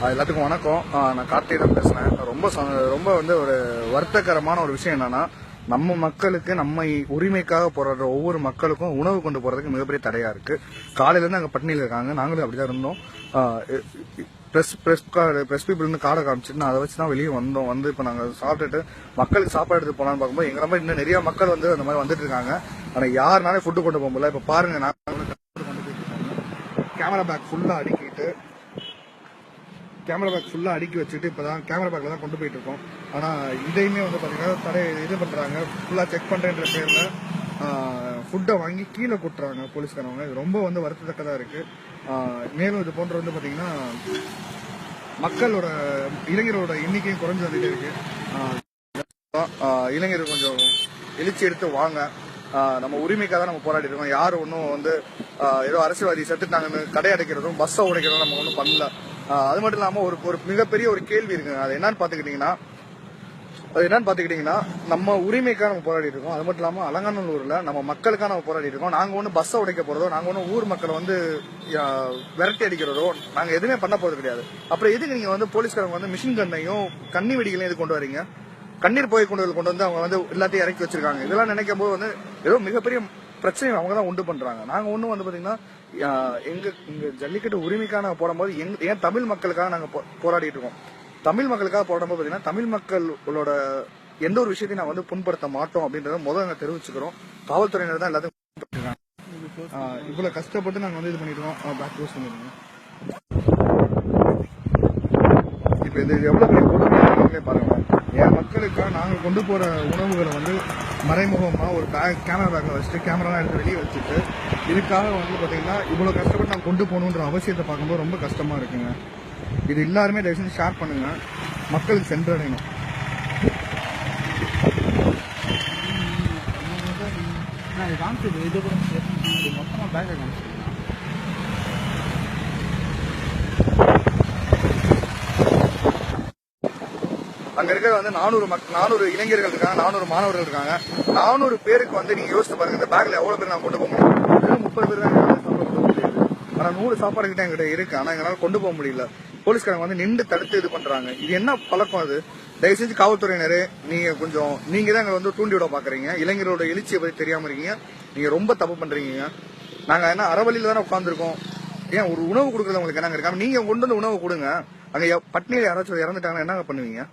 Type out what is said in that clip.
எல்லாத்துக்கும் வணக்கம். நான் நான் தான் பேசுனேன் ரொம்ப ச- ரொம்ப வந்து ஒரு வருத்தகரமான ஒரு விஷயம் என்னன்னா நம்ம மக்களுக்கு நம்ம உரிமைக்காக போராடுற ஒவ்வொரு மக்களுக்கும் உணவு கொண்டு போறதுக்கு மிகப்பெரிய தடையா இருக்கு. காலையிலேருந்து அங்கே பட்டினியில் இருக்காங்க. நாங்களும் அப்படிதான் இருந்தோம். ப்ரெஸ் கார்டு ப்ரெஸ் பீப்புள் இருந்து காடை காமிச்சிட்டு நான் அதை வச்சு தான் வெளியே வந்தோம். வந்து இப்போ நாங்கள் சாப்பிட்டுட்டு மக்களுக்கு சாப்பாடு எடுத்து போனான்னு பார்க்கும்போது எங்களை மாதிரி இன்னும் நிறைய மக்கள் வந்து அந்த மாதிரி வந்துட்டு இருக்காங்க. ஆனால் யாருனாலே ஃபுட்டு கொண்டு போக முடியல. இப்போ பாருங்க நான் கேமரா பேக் ஃபுல்லாக அடிக்கிட்டு கேமரா பேக் ஃபுல்லாக அடுக்கி வச்சுட்டு இப்போ தான் கேமரா பேக்கில் தான் கொண்டு போயிட்டு இருக்கோம் ஆனால் இதையுமே வந்து பார்த்தீங்கன்னா தடை இது பண்ணுறாங்க ஃபுல்லாக செக் பண்ணுறேன்ற பேரில் ஃபுட்டை வாங்கி கீழே கொட்டுறாங்க போலீஸ்காரவங்க இது ரொம்ப வந்து வருத்தத்தக்கதாக இருக்குது மேலும் இது போன்ற வந்து பார்த்தீங்கன்னா மக்களோட இளைஞரோட எண்ணிக்கையும் குறைஞ்சு வந்துட்டே இருக்கு. இளைஞர் கொஞ்சம் எழுச்சி எடுத்து வாங்க. நம்ம உரிமைக்காக தான் நம்ம போராடி இருக்கோம். யாரும் ஒன்றும் வந்து ஏதோ அரசியல்வாதி செத்துட்டாங்கன்னு கடை அடைக்கிறதும் பஸ்ஸை உடைக்கிறதும் நம்ம ஒன்றும் பண்ணல. அது மட்டும் இல்லாமல் ஒரு ஒரு மிகப்பெரிய ஒரு கேள்வி இருக்குங்க அது என்னன்னு பார்த்துக்கிட்டிங்கன்னா அது என்னன்னு பார்த்துக்கிட்டிங்கன்னா நம்ம உரிமைக்காக நம்ம போராடி இருக்கோம். அது மட்டும் இல்லாமல் அலங்காநல்லூரில் நம்ம மக்களுக்காக நம்ம போராடி இருக்கோம். நாங்கள் ஒண்ணு பஸ்ஸை உடைக்க போகிறதோ நாங்கள் ஒண்ணு ஊர் மக்களை வந்து விரட்டி அடிக்கிறதோ நாங்கள் எதுவுமே பண்ண போகிறது கிடையாது. அப்புறம் எதுக்கு நீங்கள் வந்து போலீஸ்காரங்க வந்து மிஷின் கண்ணையும் கண்ணி வெடிகளையும் எது கொண்டு வரீங்க? கண்ணீர் போய் கொண்டு கொண்டு வந்து அவங்க வந்து எல்லாத்தையும் இறக்கி வச்சிருக்காங்க. இதெல்லாம் நினைக்கும் போது வந்து ஏதோ மிகப்பெரிய பிரச்சனை அவங்க தான் உண்டு பண்றாங்க. நாங்க ஒன்றும் வந்து பாத்தீங்கன்னா எங்க இங்க ஜல்லிக்கட்டு உரிமைக்காக நாங்க போடும்போது எங்க ஏன் தமிழ் மக்களுக்காக நாங்க போ- போராடிட்டு இருக்கோம். தமிழ் மக்களுக்காக போடும்போது பாத்தீங்கன்னா தமிழ் மக்களோட எந்த ஒரு விஷயத்தையும் நான் வந்து புண்படுத்த மாட்டோம் அப்படின்றத முதல்ல நாங்க தெரிவிச்சுக்கிறோம். காவல்துறையினர் தான் எல்லாத்தையும் இவ்வளவு கஷ்டப்பட்டு நாங்க வந்து இது பண்ணிருக்கோம் பேக் க்ளோஸ் பண்ணிருக்கோம் இப்போ இது எவ்வளவு பெரிய கொடுமை பாருங்க. என் மக்களுக்காக நாங்கள் கொண்டு போகிற உணவுகளை வந்து மறைமுகமாக ஒரு பேக் கேமரா பேக்கில் வச்சுட்டு கேமராலாம் எடுத்து வெளியே வச்சுட்டு இதுக்காக வந்து பார்த்திங்கன்னா இவ்வளோ கஷ்டப்பட்டு நான் கொண்டு போகணுன்ற அவசியத்தை பார்க்கும்போது ரொம்ப கஷ்டமாக இருக்குங்க. இது எல்லாருமே தயவு செஞ்சு ஷேர் பண்ணுங்கள் மக்களுக்கு சென்றடையணும். நான் இது காமிச்சது இது கூட இது மொத்தமாக பேக்கை காமிச்சது. அங்க இருக்கிற வந்து நானூறு மக் நானூறு இளைஞர்கள் இருக்காங்க நானூறு மாணவர்கள் இருக்காங்க. நானூறு பேருக்கு வந்து நீங்க யோசிச்சு பாருங்க இந்த பேக்ல எவ்வளவு பேர் நான் கொண்டு போக முடியும்? முப்பது பேர் தான் சாப்பாடு கொண்டு போக முடியாது ஆனா நூறு சாப்பாடு கிட்ட எங்கிட்ட இருக்கு ஆனா எங்களால கொண்டு போக முடியல. போலீஸ்காரங்க வந்து நின்று தடுத்து இது பண்றாங்க. இது என்ன பழக்கம் அது? தயவு செஞ்சு காவல்துறையினரே நீங்க கொஞ்சம் நீங்க தான் எங்களை வந்து தூண்டி விட பாக்குறீங்க. இளைஞரோட எழுச்சியை பத்தி தெரியாம இருக்கீங்க. நீங்க ரொம்ப தப்பு பண்றீங்க. நாங்க என்ன அறவழியில தானே உட்காந்துருக்கோம் ஏன் ஒரு உணவு கொடுக்குறது உங்களுக்கு என்னங்க இருக்காங்க நீங்க கொண்டு வந்து உணவு கொடுங்க. அங்க எ- பட்னியில யாராச்சும் இறந்துட்டாங்கன்னா என்னங்க பண்ணுவீங்க?